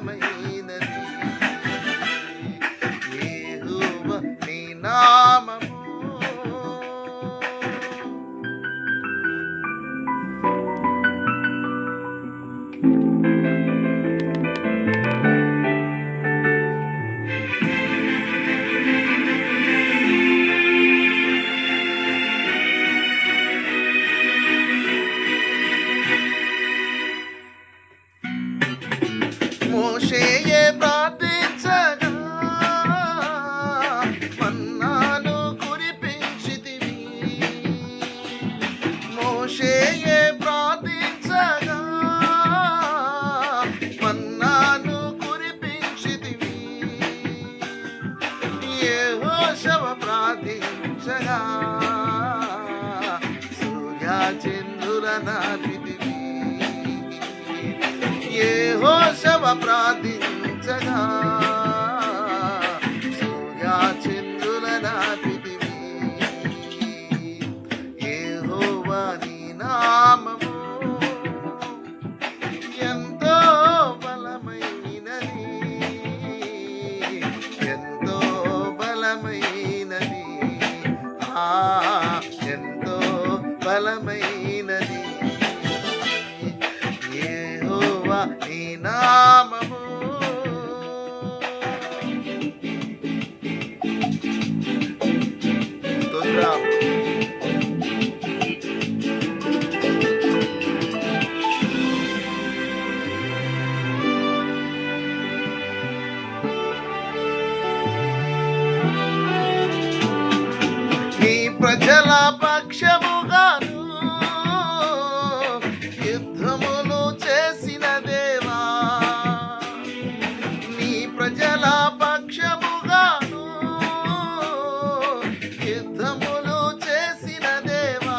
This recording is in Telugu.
బలమైనది మోషేయే ప్రార్థించగా మన్నాను కురిపించితివి. మోషేయే ప్రార్థించగా మన్నాను కురిపించితివి. ఏ యెహోషవ ప్రార్థించగా సూర్యచంద్రుల ప్రార్థించగా. సూర్యచంద్రుల నాటిదివి యెహోవా నీ నామము. ఎంతో బలమైనది. ఎంతో బలమైనది. ఆ ఎంతో బలమైనది. యెహోవా నీ నా పక్షముగాను. యుద్ధములు చేసిన దేవా నీ ప్రజల పక్షముగాను. యుద్ధములు చేసిన దేవా